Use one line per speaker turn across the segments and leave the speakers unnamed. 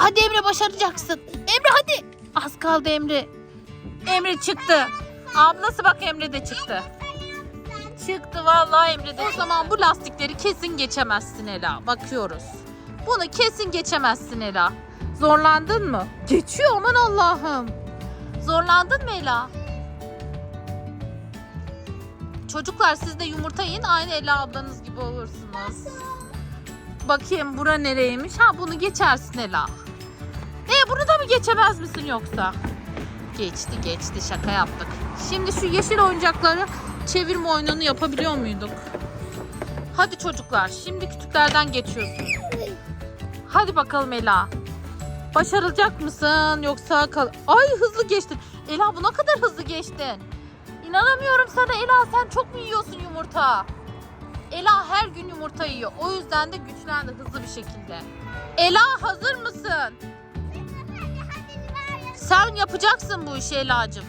Hadi Emre başaracaksın. Emre hadi. Az kaldı Emre. Emre çıktı. Ablası bak Emre de çıktı. Çıktı vallahi Emre de. O zaman bu lastikleri kesin geçemezsin Ela. Bakıyoruz. Bunu kesin geçemezsin Ela. Zorlandın mı? Geçiyor aman Allah'ım. Zorlandın mı Ela? Çocuklar siz de yumurta yiyin aynı Ela ablanız gibi olursunuz. Bakayım bura nereymiş? Ha bunu geçersin Ela. Geçemez misin yoksa? Geçti geçti şaka yaptık. Şimdi şu yeşil oyuncakları çevirme oyununu yapabiliyor muyduk? Hadi çocuklar şimdi kütüklerden geçiyorsunuz. Hadi bakalım Ela. Başarılacak mısın yoksa kal... Ay hızlı geçtin. Ela bu ne kadar hızlı geçtin. İnanamıyorum sana Ela sen çok mu yiyorsun yumurta? Ela her gün yumurta yiyor. O yüzden de güçlendi hızlı bir şekilde. Ela hazır mısın? Yapacaksın bu işi Ela'cığım.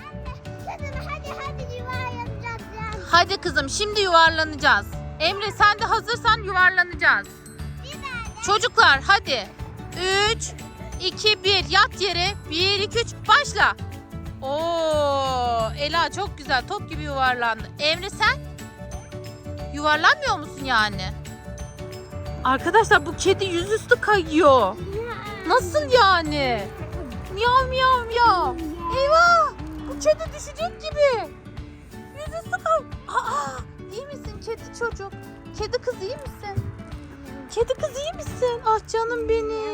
Hadi hadi yuvarlanacağız.
Hadi kızım şimdi yuvarlanacağız. Emre sen de hazırsan yuvarlanacağız. Çocuklar hadi. 3, 2, 1 yat yere. 1, 2, 3 başla. Oo, Ela çok güzel top gibi yuvarlandı. Emre sen? Yuvarlanmıyor musun yani? Arkadaşlar bu kedi yüzüstü kayıyor. Nasıl yani? Miyav miyav miyav. Eyvah! Bu kedi düşecek gibi. Yüzüstü kay... Aa, iyi misin kedi çocuk? Kedi kız iyi misin? Kedi kız iyi misin? Ah canım benim.